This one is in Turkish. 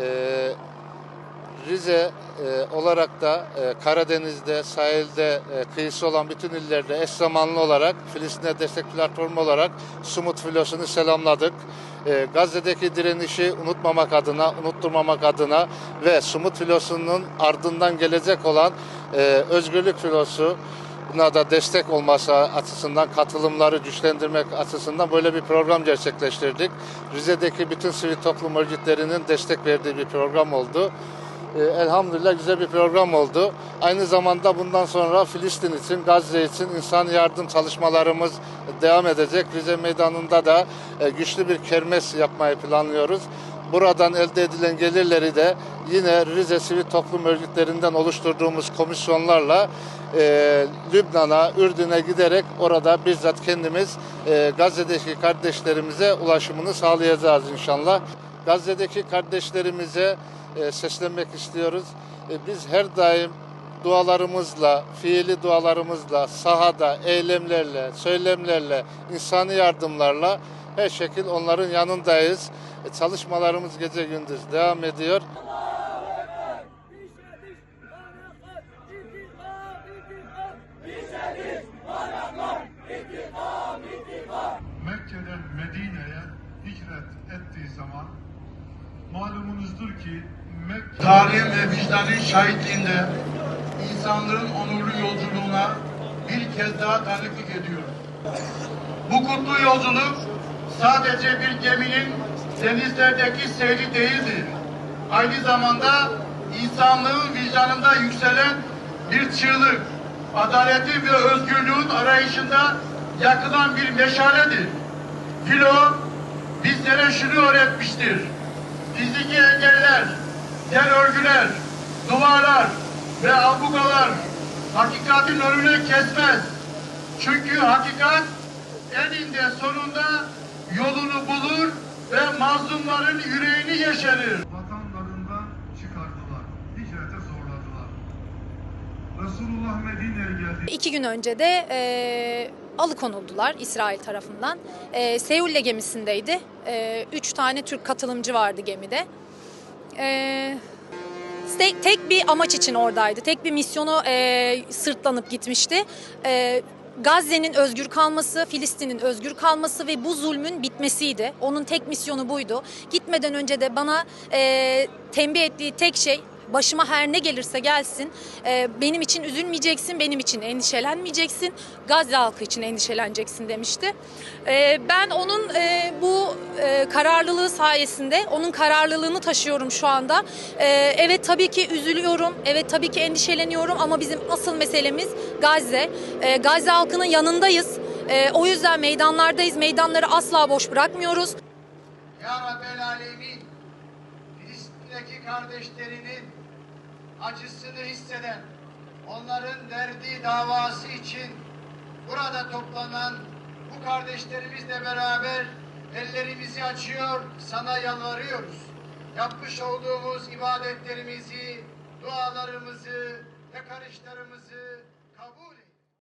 Ee, Rize e, olarak da e, Karadeniz'de, sahilde, e, kıyısı olan bütün illerde eş zamanlı olarak Filistin'e destek platformu olarak Sumut filosunu selamladık. Gazze'deki direnişi unutmamak adına, unutturmamak adına ve Sumut filosunun ardından gelecek olan özgürlük filosu buna da destek olması açısından, katılımları güçlendirmek açısından böyle bir program gerçekleştirdik. Rize'deki bütün sivil toplum örgütlerinin destek verdiği bir program oldu. Ee, elhamdülillah güzel bir program oldu. Aynı zamanda bundan sonra Filistin için, Gazze için insan yardım çalışmalarımız devam edecek. Rize Meydanı'nda da e, güçlü bir kermes yapmayı planlıyoruz. Buradan elde edilen gelirleri de yine Rize Sivil Toplum Örgütlerinden oluşturduğumuz komisyonlarla e, Lübnan'a, Ürdün'e giderek orada bizzat kendimiz e, Gazze'deki kardeşlerimize ulaşımını sağlayacağız inşallah. Gazze'deki kardeşlerimize e, seslenmek istiyoruz. E, biz her daim dualarımızla, fiili dualarımızla, sahada, eylemlerle, söylemlerle, insani yardımlarla her şekil onların yanındayız. E, çalışmalarımız gece gündüz devam ediyor. Ettiği zaman malumunuzdur ki tarihin ve vicdanın şahitliğinde insanlığın onurlu yolculuğuna bir kez daha tanıklık ediyoruz. Bu kutlu yolculuk sadece bir geminin denizlerdeki seyri değildir. Aynı zamanda insanlığın vicdanında yükselen bir çığlık, adaletin ve özgürlüğün arayışında yakılan bir meşaledir. Filo bizlere şunu öğretmiştir. Fiziki engeller, yer örgüler, duvarlar ve abugalar hakikatin önüne kesmez. Çünkü hakikat eninde sonunda yolunu bulur ve mazlumların yüreğini yeşerir. Vatanlarından çıkardılar, hicrete zorladılar. Resulullah Medine'ye geldi. İki gün önce de e, alıkonuldular İsrail tarafından. E, Seulle gemisindeydi. E, üç tane Türk katılımcı vardı gemide. E, tek, tek bir amaç için oradaydı. Tek bir misyonu e, sırtlanıp gitmişti. E, Gazze'nin özgür kalması, Filistin'in özgür kalması ve bu zulmün bitmesiydi. Onun tek misyonu buydu. Gitmeden önce de bana e, tembih ettiği tek şey başıma her ne gelirse gelsin e, benim için üzülmeyeceksin, benim için endişelenmeyeceksin, Gazze halkı için endişeleneceksin demişti. E, ben onun e, bu e, kararlılığı sayesinde onun kararlılığını taşıyorum şu anda. E, evet tabii ki üzülüyorum, evet tabii ki endişeleniyorum ama bizim asıl meselemiz Gazze. E, Gazze halkının yanındayız. E, o yüzden meydanlardayız, meydanları asla boş bırakmıyoruz. Ya Rabbel Alemin, Filistin'deki kardeşlerinin acısını hisseden, onların derdi davası için burada toplanan bu kardeşlerimizle beraber ellerimizi açıyor, sana yalvarıyoruz. Yapmış olduğumuz ibadetlerimizi, dualarımızı, yakarışlarımızı kabul et.